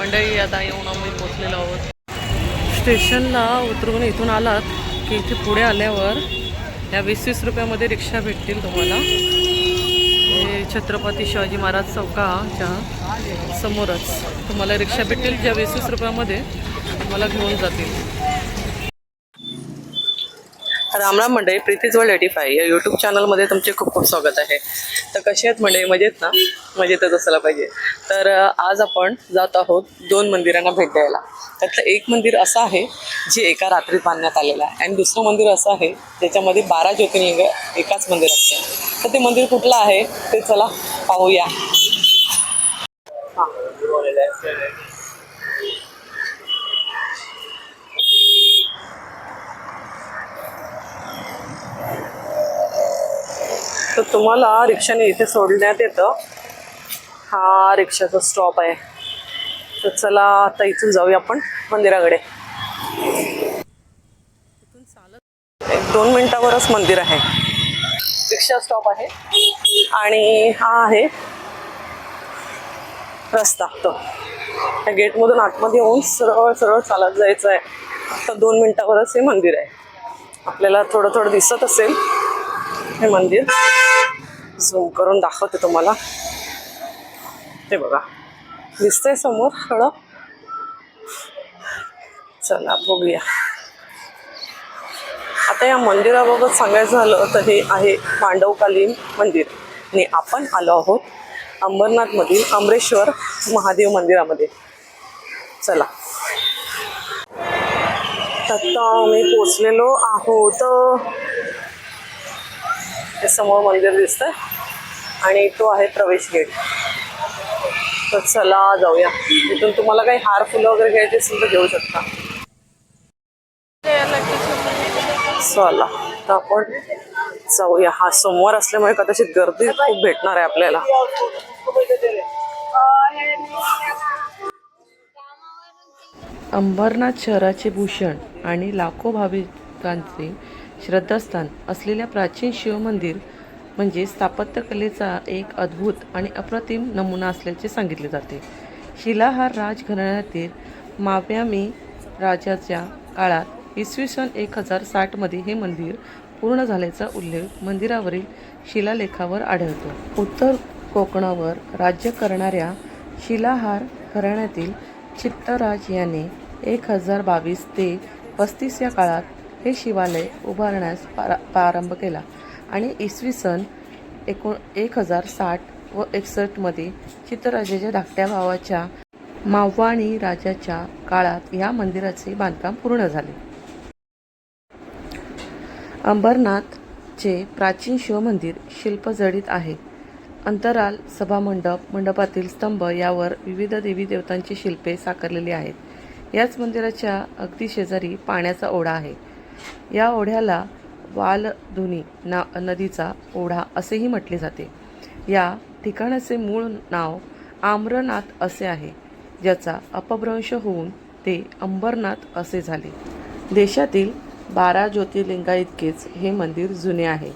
मंडळी आता येऊन आम्ही पोचलेलो आहोत. स्टेशनला उतरून इथून आलात की इथे पुढे आल्यावर या वीस वीस रुपयामध्ये रिक्षा भेटतील तुम्हाला. हे छत्रपती शिवाजी महाराज चौकाच्या समोरच तुम्हाला रिक्षा भेटतील ज्या वीस वीस रुपयामध्ये तुम्हाला घेऊन जातील. रामराम मंडळी प्रीतीज वर्ल्ड एटी फाय या यूट्यूब चॅनलमध्ये तुमचे खूप खूप स्वागत आहे. तर कसे आहेत मंडळी? मजेत ना? मजेतच असायला पाहिजे. तर आज आपण जात आहोत दोन मंदिरांना भेट द्यायला. त्यातलं एक मंदिर असं आहे जे एका रात्रीत बांधण्यात आलेलं आहे. आणि दुसरं मंदिर असं आहे ज्याच्यामध्ये बारा ज्योतिर्लिंग एकाच मंदिर आहे तर ते मंदिर कुठलं आहे? ते चला पाहूया. हां. तर तुम्हाला रिक्षाने इथे सोडण्यात येतं. हा रिक्षाचा स्टॉप आहे. तर चला आता इथून जाऊया आपण मंदिराकडे. इथून चालत एक दोन मिनिटावरच मंदिर आहे. रिक्षा स्टॉप आहे. आणि हा आहे रस्ता. तो. त्या गेटमधून आतमध्ये येऊन सरळ सरळ चालत जायचं आहे तर दोन मिनिटावरच हे मंदिर आहे. आपल्याला थोडं थोडं दिसत असेल. हे मंदिर. झूम करून दाखवते तुम्हाला. ते बघा. दिसतंय समोर थोडं चला बघूया. आता या मंदिराबाबत सांगायचं झालं तर हे आहे पांडवकालीन मंदिर. आणि आपण आलो आहोत अंबरनाथमधील अमरेश्वर महादेव मंदिरामध्ये. चला. आता आम्ही पोचलेलो आहोत. हे समोर मंदिर दिसतंय आणि तो आहे प्रवेश गेट. तर चला जाऊया. इथून तुम्हाला काही हार फुलं वगैरे घ्यायचे असेल तर घेऊ शकता. चला तर आपण जाऊया. हा सोमवार असल्यामुळे कदाचित गर्दी खूप भेटणार आहे आपल्याला. अंबरनाथ शहराचे भूषण आणि लाखो भाविकांचे श्रद्धास्थान असलेल्या प्राचीन शिवमंदिर म्हणजे स्थापत्यकलेचा एक अद्भुत आणि अप्रतिम नमुना असल्याचे सांगितले जाते. शिलाहार राजघराण्यातील माव्यामी राजाच्या काळात इसवी सन एक हजार साठमध्ये हे मंदिर पूर्ण झाल्याचा उल्लेख मंदिरावरील शिलालेखावर आढळतो. उत्तर कोकणावर राज्य करणाऱ्या शिलाहार घराण्यातील चित्तराज याने एक हजार बावीस ते पस्तीस या काळात हे शिवालय उभारण्यास पारा प्रारंभ केला. आणि इसवी सन एकोण एक हजार साठ व एकसष्टमध्ये चित्तराजाच्या धाकट्या भावाच्या माववाणी राजाच्या काळात या मंदिराचे बांधकाम पूर्ण झाले. अंबरनाथचे प्राचीन शिवमंदिर शिल्पजडित आहे. अंतराल सभामंडप मंडपातील स्तंभ यावर विविध देवी देवतांची शिल्पे साकारलेली आहेत. याच मंदिराच्या अगदी शेजारी पाण्याचा ओढा आहे. या ओढ्याला वालधुनी ना नदीचा ओढा असेही म्हटले जाते. या ठिकाणाचे मूळ नाव आम्रनाथ असे आहे ज्याचा अपभ्रंश होऊन ते अंबरनाथ असे झाले. देशातील बारा ज्योतिर्लिंगाइतकेच हे मंदिर जुने आहे.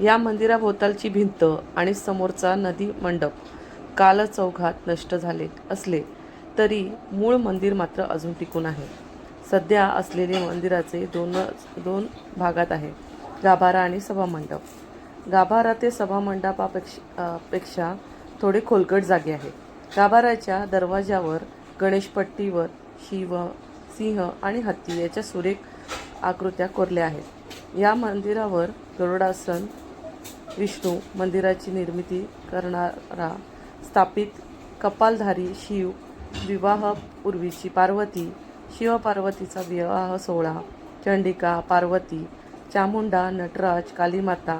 या मंदिराभोवतालची भिंत आणि समोरचा नदी मंडप कालचौघात नष्ट झाले असले तरी मूळ मंदिर मात्र अजून टिकून आहे. सध्या असलेले मंदिराचे दोन दोन भागात आहे. गाभारा आणि सभामंडप. गाभारा ते सभामंडपापेक्षा पेक्षा थोडे खोलकट जागे आहे. गाभाऱ्याच्या दरवाजावर गणेशपट्टीवर शिव सिंह आणि हत्ती याच्या सुरेख आकृत्या कोरल्या आहेत. या मंदिरावर गरुडासन विष्णू मंदिराची निर्मिती करणारा स्थापित कपालधारी शिव विवाहपूर्वीची पार्वती शिवपार्वतीचा विवाह सोहळा चंडिका पार्वती चामुंडा नटराज कालीमाता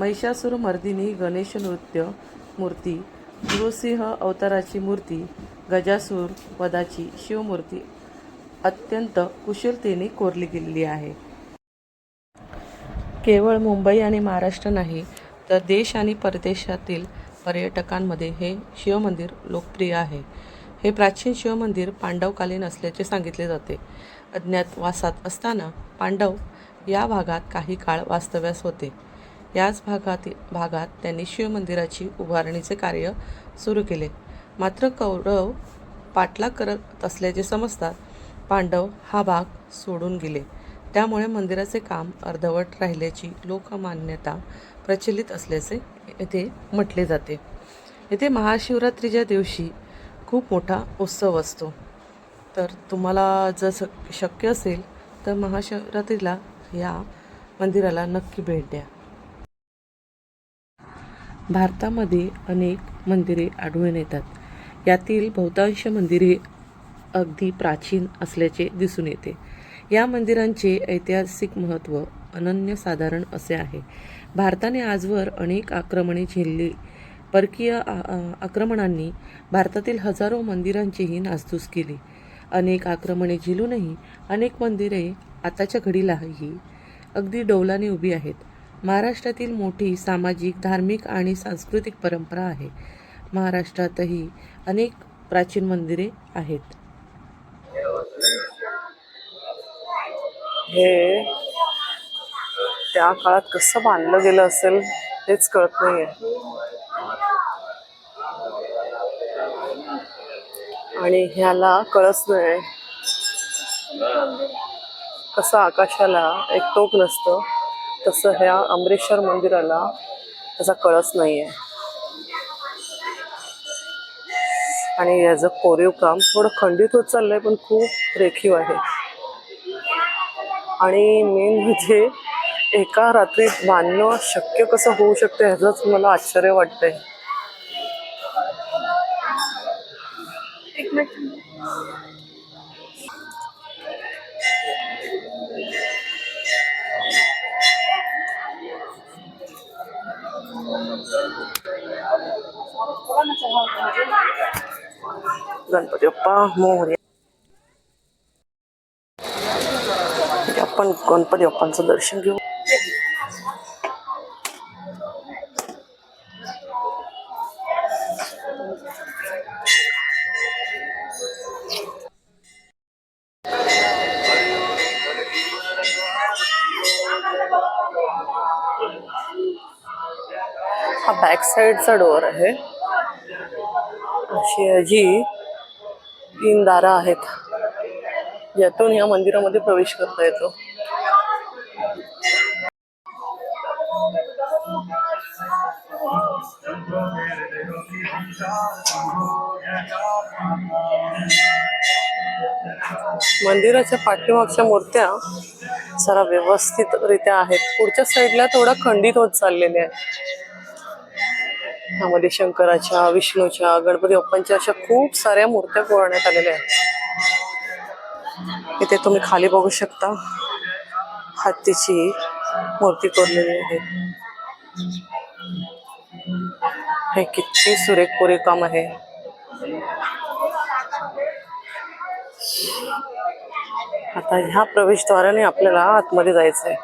महिषासूर मर्दिनी गणेश नृत्य मूर्ती गुरुसिंह अवताराची मूर्ती गजासूर पदाची शिवमूर्ती अत्यंत कुशलतेने कोरली गेलेली आहे. केवळ मुंबई आणि महाराष्ट्र नाही तर देश आणि परदेशातील पर्यटकांमध्ये हे शिवमंदिर लोकप्रिय आहे. हे प्राचीन शिवमंदिर पांडवकालीन असल्याचे सांगितले जाते. अज्ञातवासात असताना पांडव या भागात काही काळ वास्तव्यास होते. याच भागात भागात त्यांनी शिवमंदिराची उभारणीचे कार्य सुरू केले. मात्र कौरव पाठलाग करत असल्याचे समजतात पांडव हा भाग सोडून गेले. त्यामुळे मंदिराचे काम अर्धवट राहिल्याची लोकमान्यता प्रचलित असल्याचे येथे म्हटले जाते. येथे महाशिवरात्रीच्या दिवशी खूप मोठा उत्सव असतो. तर तुम्हाला जर शक्य असेल तर महाशिवरात्रीला या मंदिराला नक्की भेट द्या. भारतामध्ये अनेक मंदिरे आढळून येतात. यातील बहुतांश मंदिरे अगदी प्राचीन असल्याचे दिसून येते. या मंदिरांचे ऐतिहासिक महत्त्व अनन्यसाधारण असे आहे. भारताने आजवर अनेक आक्रमणे झेलली परकीय आ- आक्रमणांनी भारतातील हजारो मंदिरांचीही नासधूस केली. अनेक आक्रमणे झेलूनही अनेक मंदिरे आताच्या घडीलाही अगदी डौलाने उभी आहेत. महाराष्ट्रातील मोठी सामाजिक धार्मिक आणि सांस्कृतिक परंपरा आहे. महाराष्ट्रातही अनेक प्राचीन मंदिरे आहेत. हे त्या काळात कसं बांधलं गेलं असेल? हेच कळत नाहीये. आणि ह्याला कळस नाही कसं आकाशाला एक टोक नसतं तसं ह्या अमरेश्वर मंदिराला त्याचा कळस नाही आहे आणि याचं कोरीव काम थोडं खंडित होत चाललंय पण खूप रेखीव आहे. आणि मेन म्हणजे एका रात्रीत बांधणं शक्य कसं होऊ शकतं ह्याचंच मला आश्चर्य वाटतंय. गणपती बाप्पा मोहरे. आपण गणपती बाप्पांचं दर्शन घेऊ. बॅक साईडचा डोअर आहे. अशी याची तीन दारा आहेत यातून या मंदिरामध्ये प्रवेश करता येतो. मंदिराच्या पाठीमागच्या मूर्त्या जरा व्यवस्थितरित्या आहेत. पुढच्या साईडला थोडा खंडित होत चाललेल्या आहेत. ह्यामध्ये शंकराच्या विष्णूच्या गणपती बाप्पांच्या अशा खूप साऱ्या मूर्त्या कोरण्यात आलेल्या आहेत. इथे तुम्ही खाली बघू शकता हत्तीची मूर्ती कोरलेली आहे. हे किती सुरेख कोरे काम आहे. आता ह्या प्रवेशद्वाराने आपल्याला आतमध्ये जायचंय.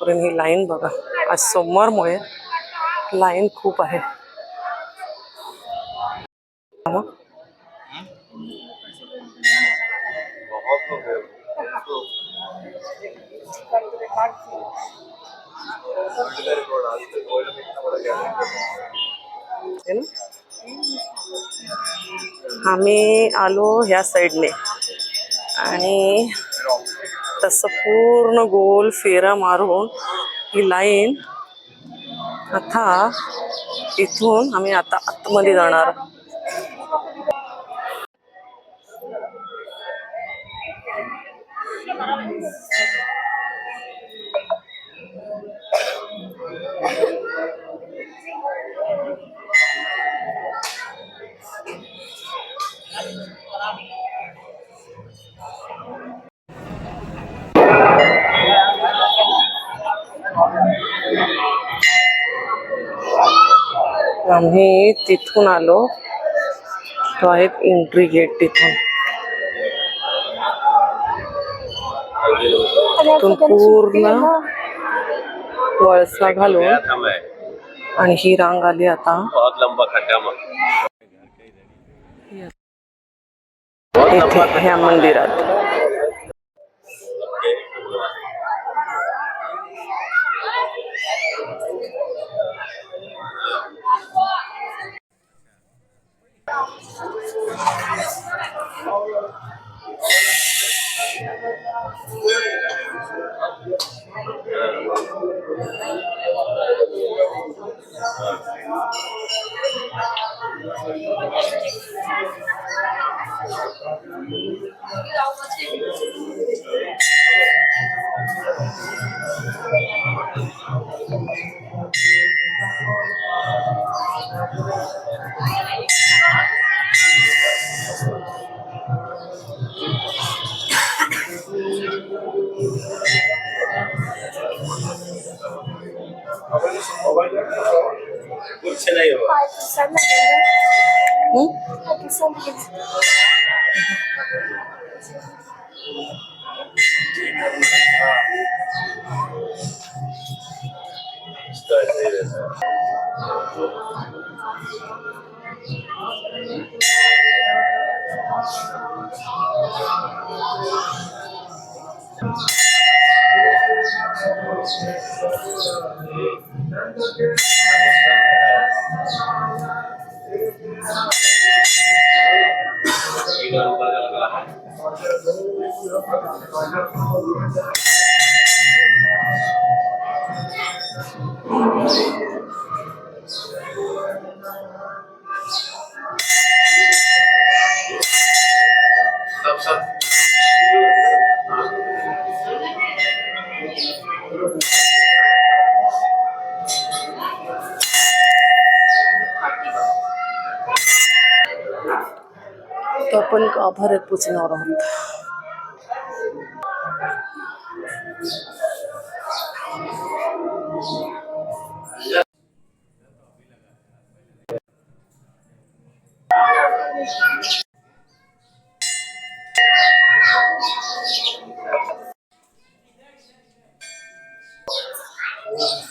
कारण ही लाईन बघा. आज सोमवारमुळे लाईन खूप आहे. आम्ही आलो ह्या साईडने आणि तसं पूर्ण गोल फेरा मारून ही लाईन आता इथून आम्ही आता आतमध्ये जाणार. आम्ही तिथून आलो. तो आहे एंट्री गेट तिथून. तिथून पूर्ण वळसा घालून आणि ही रांग आली आता. बहुत लंबा खड्डा में इथे ह्या मंदिरात. कुछ नहीं ಚೆನ್ನಾಗಿರುವ Thank you. ऐसा ही तो अपन का भरत पोचणार और होता Yeah.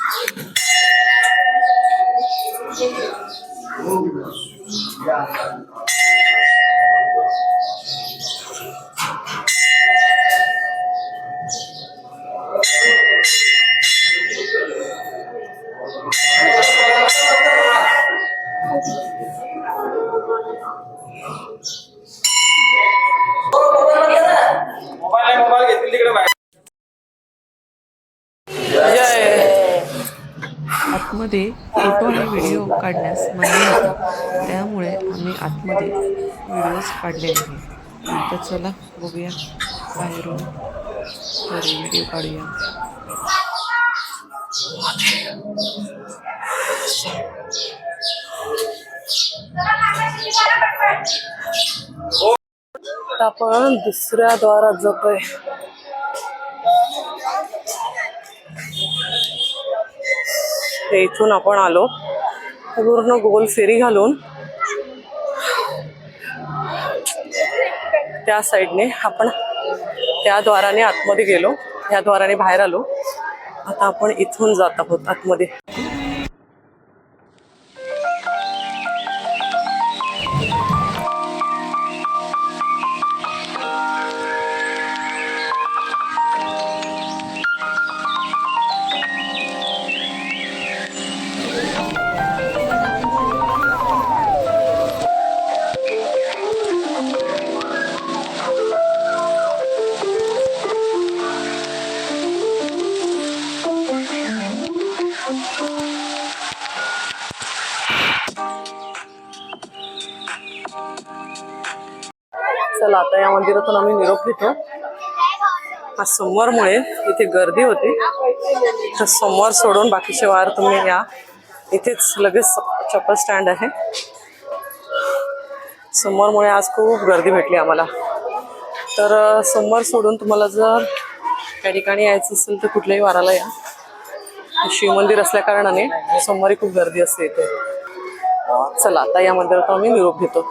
आतमध्ये फोटो आणि व्हिडिओ काढण्यास मनाई होती. त्यामुळे आम्ही आतमध्ये व्हिडिओज काढले आहे तर चला बघूया बाहेरून. तर व्हिडिओ काढूया. आपण दुसऱ्या द्वारात जातोय. ते इथून आपण आलो. पूर्ण गोल फेरी घालून त्या साईडने आपण त्या द्वाराने आतमध्ये गेलो. ह्या द्वाराने बाहेर आलो. आता आपण इथून जात आहोत आतमध्ये. मंदिरातून आम्ही निरोप घेतो. आज सोमवारमुळे इथे गर्दी होती. तर सोमवार सोडून बाकीचे वार तुम्ही या. इथेच लगेच चप्पल स्टँड आहे. सोमवारमुळे आज खूप गर्दी भेटली आम्हाला. तर सोमवार सोडून तुम्हाला जर त्या ठिकाणी यायचं असेल तर कुठल्याही वाराला या. शिवमंदिर असल्या कारणाने सोमवारी खूप गर्दी असते इथे. चला आता या मंदिरातून आम्ही निरोप घेतो.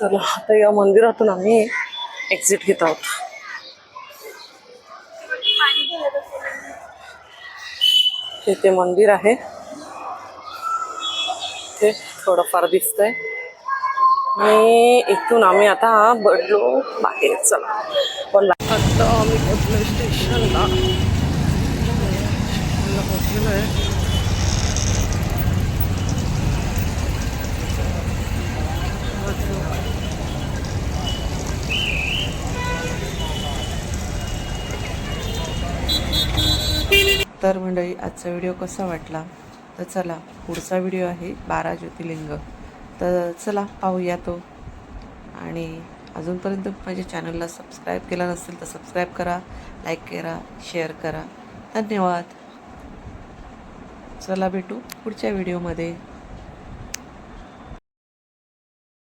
चला आता या मंदिरातून आम्ही एक्झिट घेत आहोत. तिथे मंदिर आहे. ते थोडंफार दिसतंय. आणि इथून आम्ही आता बडलो बाहेर. चला. पण आता आम्ही पोचलो स्टेशनला. पोचलेलो आहे. तर मंडळी आजचा व्हिडिओ कसा वाटला? तर चला पुढचा व्हिडिओ आहे बारा ज्योतिर्लिंग. तर चला पाहूया तो. आणि अजूनपर्यंत माझ्या चॅनलला सबस्क्राईब केला नसेल तर सबस्क्राईब करा लाईक करा शेअर करा. धन्यवाद. चला भेटू पुढच्या व्हिडिओमध्ये.